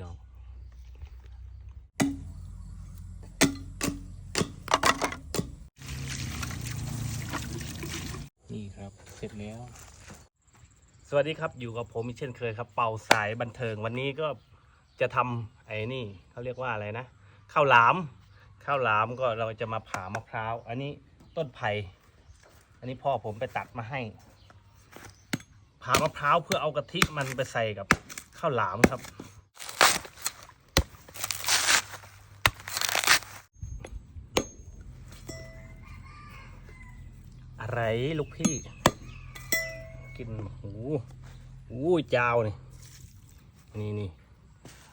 พี่น้องนี่ครับเสร็จแล้ว สวัสดีครับอยู่กับผมเช่นเคยครับ เป่าสายบันเทิงวันนี้ก็จะทำไอ้นี่เขาเรียกว่าอะไรนะข้าวหลามข้าวหลามก็เราจะมาผ่ามะพร้าว อันนี้ต้นไผ่อันนี้พ่อผมไปตัดมาให้ผ่ามะพร้าวเพื่อเอากะทิมันไปใส่กับข้าวหลามครับ อะไรลูกพี่ กินหูหูจาวนี่นี่นี่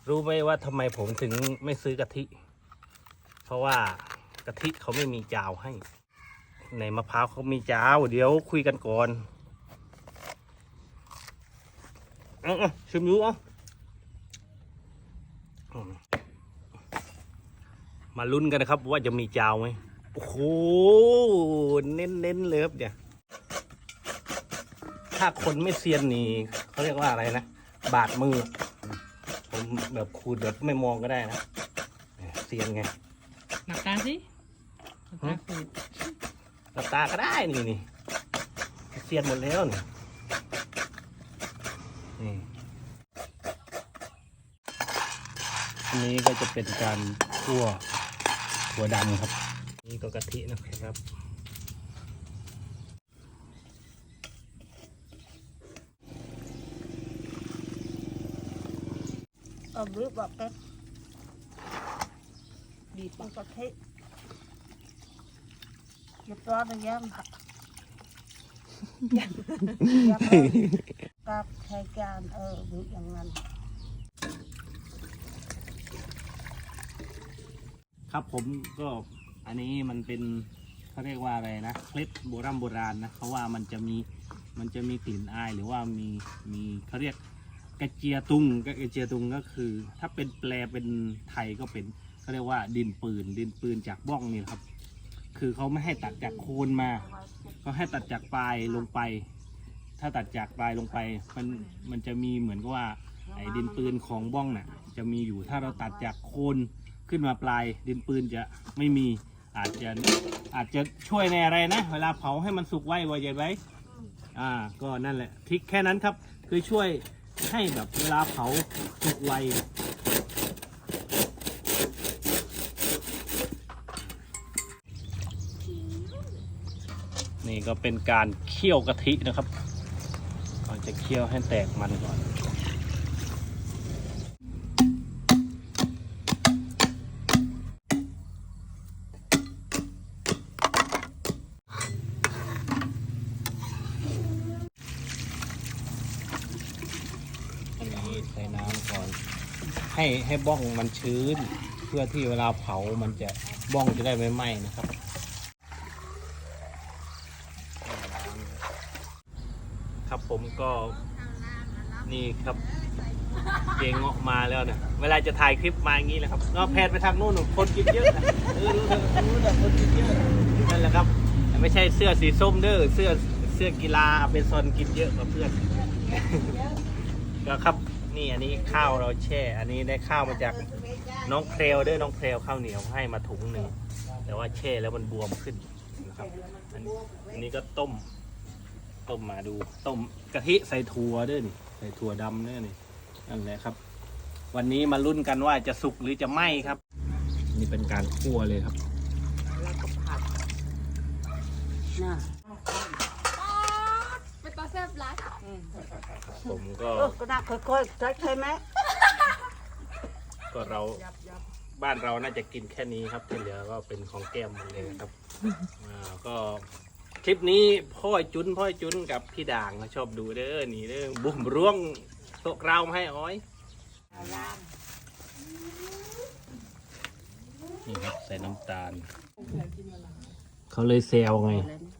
รู้ไหมว่าทำไมผมถึงไม่ซื้อกะทิ เพราะว่ากะทิเขาไม่มีจาวให้ ในมะพร้าวเขามีจาวเดี๋ยวคุยกันก่อนเออชิมดูอาอืมมาลุ้นกันนะครับว่าจะมีจาวไหม โอ้โห เน้นเน้นๆเลยครับเนี่ย ถ้าคนไม่เซียนนี่เขาเรียกว่าอะไรนะ บาดมือ ผมแบบขูดแบบไม่มองก็ได้นะเซียนไง หลับตาสิหลับตาขูดหลับตาก็ได้นี่นี่เซียนหมดแล้วนี่นี่อันนี้ก็จะเป็นการคั่วถั่วดำครับ นี่ก็กะทินะครับ เอาหรือบอกกันบีบมันก็เทะเรียบร้อยแล้วยังค่ะยังกับใช้การเออหรืออย่างนั้นครับผมก็ อันนี้มันเป็นเขาเรียกว่าอะไรนะเคล็ดโบราณโบราณนะเขาว่ามันจะมีมันจะมีกลิ่นอายหรือว่ามีมีเขาเรียกกระเจียตุงกระเจียตุงก็คือ ถ้าเป็นแปลเป็นไทยก็เป็นเขาเรียกว่าดินปืน ดินปืนจากบ้องนี่ครับ คือเขาไม่ให้ตัดจากโคนมาเขาให้ตัดจากปลายลงไป ถ้าตัดจากปลายลงไปมันมันจะมีเหมือนกับว่าไอ้ดินปืนของบ้องน่ะจะมีอยู่ถ้าเราตัดจากโคนขึ้นมาปลายดินปืนจะไม่มี อาจจะอาจจะช่วยในอะไรนะ เวลาเผาให้มันสุกไวไวใหญ่ไว้อ่าก็นั่นแหละทริกแค่นั้นครับ คือช่วยให้แบบเวลาเผาสุกไวนี่ก็เป็นการเคี่ยวกะทินะครับก่อนจะเคี่ยวให้แตกมันก่อน ให้ให้บ้องมันชื้น เพื่อที่เวลาเผามันจะบ้องจะได้ไม่ไหม้นะครับ ครับผมก็นี่ครับเจงเงาะมาแล้วเนะเวลาจะถ่ายคลิปมาอย่างนี้แหละครับเงาะแพนไปทางนู้นหนูคนกินเยอะนะเออรู้เถอะรู้เถอะคนกินเยอะนั่นแหละครับ ไม่ใช่เสื้อสีส้มเด้อเสื้อเสื้อกีฬาเบซอนกินเยอะกว่าเพื่อนก็ครับ นี่อันนี้ข้าวเราแช่ อันนี้ได้ข้าวมาจากน้องเพลวเด้อน้องเพลวข้าวเหนียวให้มาถุงหนึ่งแต่ว่าแช่แล้วมันบวมขึ้นนะครับอันนี้อันนี้ก็ต้ม ต้มมาดู ต้มกะทิใส่ถั่วด้วยนี่ใส่ถั่วดำด้วยนี่นั่นแหละครับ วันนี้มาลุ้นกันว่าจะสุกหรือจะไหม้ครับ นี่เป็นการคั่วเลยครับแล้วก็ผัดน่ะเป็นตาแซ่บร้าย ผมก็เออก็น่าค่อยๆใช่ใช่ไหมก็เราบ้านเราน่าจะกินแค่นี้ครับที่เหลือก็เป็นของแก้มหมดเลยครับอ่าก็คลิปนี้พ่อจุนพ่อจุนกับพี่ด่างนะชอบดูเด้อนี่เด้อบุ่มร่วงโตกเรามาให้อ้อยเอาล่างนี่ครับใส่น้ำตาล เขาเลยแซวไงเลยนะ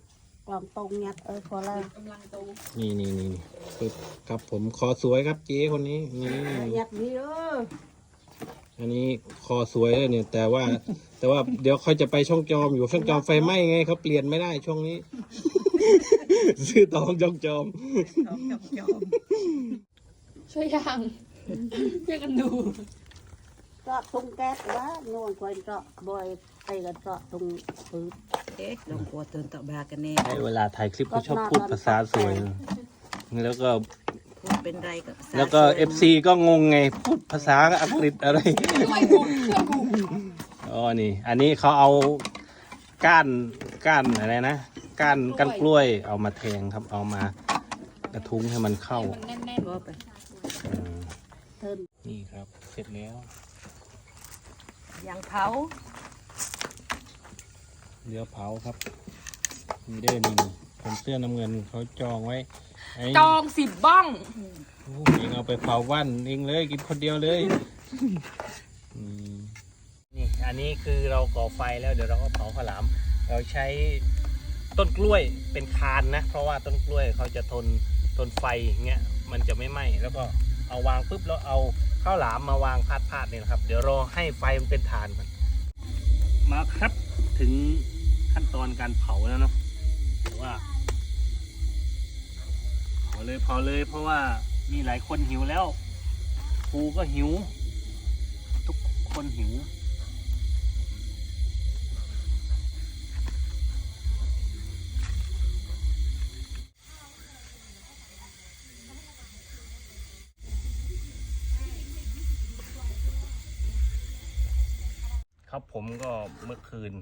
ความตรงยัดเออพอแล้วกำลังโตนี่นี่นี่นี่ปึ๊บครับผมคอสวยครับเจ๊คนนี้นี่ยัดนี่เอออันนี้คอสวยเลยเนี่ย แต่ว่า แต่ว่าเดี๋ยวเขาจะไปช่องจอมอยู่ช่องจอมไฟไหม้ไงเขาเปลี่ยนไม่ได้ช่วงนี้ ซื้อตองจองจอมช่วยยังช่วยกันดู ก็ตรงแก๊สว่าน่วงคนก็บอยไปกันก็ตรงปืนเอ๊ะลงปัวตื่นต่อบากันแน่ให้เวลาถ่ายคลิปเขาชอบพูดภาษาสวยแล้วก็พูดเป็นไรก็ภาษาแล้วก็สวยเอฟซีก็งงไงพูดภาษาอังกฤษอะไรช่วยกูช่วยกูอ๋อนี่ อันนี้เขาเอาก้านก้านอะไรนะก้านก้านกล้วยเอามาแทงครับเอามากระทุ้งให้มันเข้า มันแน่นว่าไป อืมเทิน นี่ครับ เสร็จแล้ว ยังเผาเรือเผาครับมีเด้อนี่นี่คนเสื้อน้ำเงินเขาจองไว้ไอ้ๆจองสิบบ้อง โอ้เองเอาไปเผาวันเองเลยกินคนเดียวเลยอืมนี่อันนี้คือเราก่อไฟแล้วเดี๋ยวเราก็เผาข้าวหลาม เราใช้ต้นกล้วยเป็นคานนะ เพราะว่าต้นกล้วยเขาจะทนทนไฟอย่างเงี้ยมันจะไม่ไหม้แล้วก็เอาวางปุ๊บแล้วเอา ข้าวหลามมาวางพาดพาดๆนี่นะครับ เดี๋ยวรอให้ไฟมันเป็นฐานก่อนมาครับถึงขั้นตอนการเผาแล้วเนาะว่าเผาเลยเผาเลยเพราะว่ามีหลายคนหิวแล้วครูก็หิว ทุกคนหิว ครับผมก็เมื่อคืน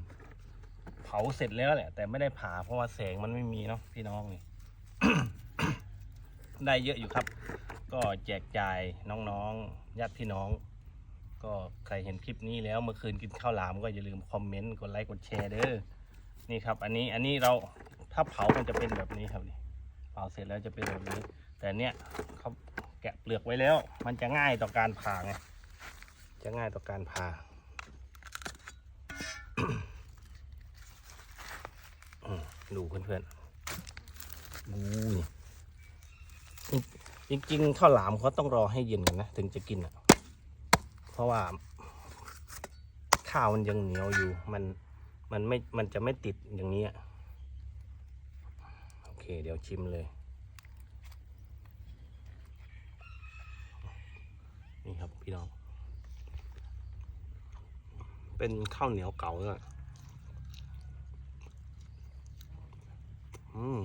เผาเสร็จแล้วแหละ แต่ไม่ได้ผ่าเพราะว่าแสงมันไม่มีเนาะพี่น้องนี่ ได้เยอะอยู่ครับ ก็แจกจ่ายน้องๆญาติพี่น้อง ก็ใครเห็นคลิปนี้แล้วเมื่อคืนกินข้าวหลามก็อย่าลืมคอมเมนต์กดไลค์กดแชร์เด้อนี่ครับ อันนี้อันนี้เราถ้าเผามันจะเป็นแบบนี้ครับนี่เผาเสร็จแล้วจะเป็นแบบนี้ แต่เนี้ยเขาแกะเปลือกไว้แล้ว มันจะง่ายต่อการผ่าไงจะง่ายต่อการผ่า ดูเพื่อนๆดูนี่จริงๆข้าวหลามเขาต้องรอให้เย็นกันนะ ถึงจะกินอะ เพราะว่า ข้าวมันยังเหนียวอยู่ มันมันไม่มันจะไม่ติดอย่างนี้อะโอเค เดี๋ยวชิมเลย นี่ครับพี่น้อง เป็นข้าวเหนียวเก่าเลยอืม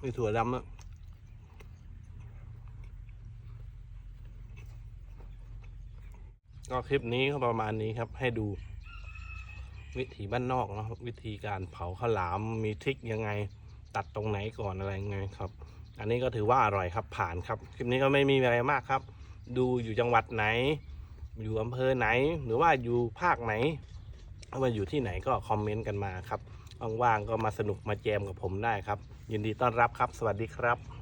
มีถั่วดำอะก็คลิปนี้ก็ประมาณนี้ครับให้ดู วิธีบ้านนอกเนาะวิธีการเผาข้าวหลามมีทริคยังไง ตัดตรงไหนก่อนอะไรยังไงครับ อันนี้ก็ถือว่าอร่อยครับผ่านครับคลิปนี้ก็ไม่มีอะไรมากครับ ดูอยู่จังหวัดไหน อยู่อำเภอไหน หรือว่าอยู่ภาคไหนว่าอยู่ที่ไหนก็คอมเมนต์กันมาครับว่างๆก็มาสนุกมาแจมกับผมได้ครับ ยินดีต้อนรับครับ สวัสดีครับ